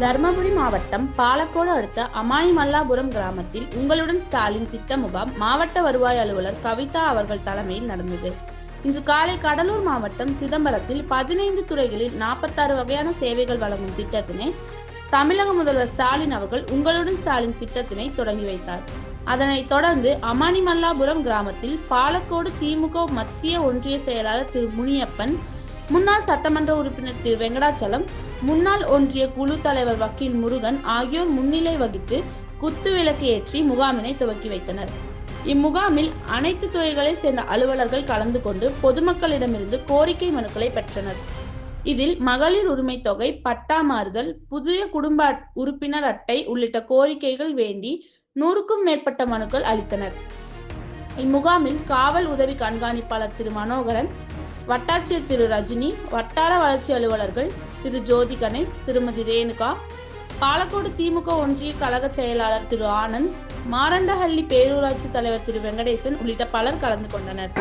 தருமபுரி மாவட்டம் பாலக்கோடு அடுத்த அமானிமல்லாபுரம் கிராமத்தில் உங்களுடன் ஸ்டாலின் திட்ட முகாம் மாவட்ட வருவாய் அலுவலர் கவிதா அவர்கள் தலைமையில் நடந்தது. இன்று காலை கடலூர் மாவட்டம் சிதம்பரத்தில் பதினைந்து துறைகளில் நாற்பத்தாறு வகையான சேவைகள் வழங்கும் திட்டத்தினை தமிழக முதல்வர் ஸ்டாலின் அவர்கள் உங்களுடன் ஸ்டாலின் திட்டத்தினை தொடங்கி வைத்தார். அதனைத் தொடர்ந்து அமானிமல்லாபுரம் கிராமத்தில் பாலக்கோடு திமுக மத்திய ஒன்றிய செயலாளர் திரு முனியப்பன் முன்னாள் சட்டமன்ற உறுப்பினர் திரு வெங்கடாச்சலம் முன்னாள் ஒன்றிய குழு தலைவர் வக்கீல் முருகன் ஆகியோர் முன்னிலை வகித்து குத்து விளக்கு ஏற்றி முகாமினை துவக்கி வைத்தனர். இம்முகாமில் அனைத்து துறைகளைச் சேர்ந்த அலுவலர்கள் கலந்து கொண்டு பொதுமக்களிடமிருந்து கோரிக்கை மனுக்களை பெற்றனர். இதில் மகளிர் உரிமை தொகை பட்டா மாறுதல் புதிய குடும்ப அட்- உறுப்பினர் அட்டை உள்ளிட்ட கோரிக்கைகள் வேண்டி நூறுக்கும் மேற்பட்ட மனுக்கள் அளித்தனர். இம்முகாமில் காவல் உதவி கண்காணிப்பாளர் திரு மனோகரன் வட்டாட்சியர் திரு ரஜினி வட்டார வளர்ச்சி அலுவலர்கள் திரு ஜோதி கணேஷ் திருமதி ரேணுகா பாலக்கோடு திமுக ஒன்றிய கழக செயலாளர் திரு ஆனந்த் மாரண்டஹள்ளி பேரூராட்சி தலைவர் திரு வெங்கடேசன் உள்ளிட்ட பலர் கலந்து கொண்டனர்.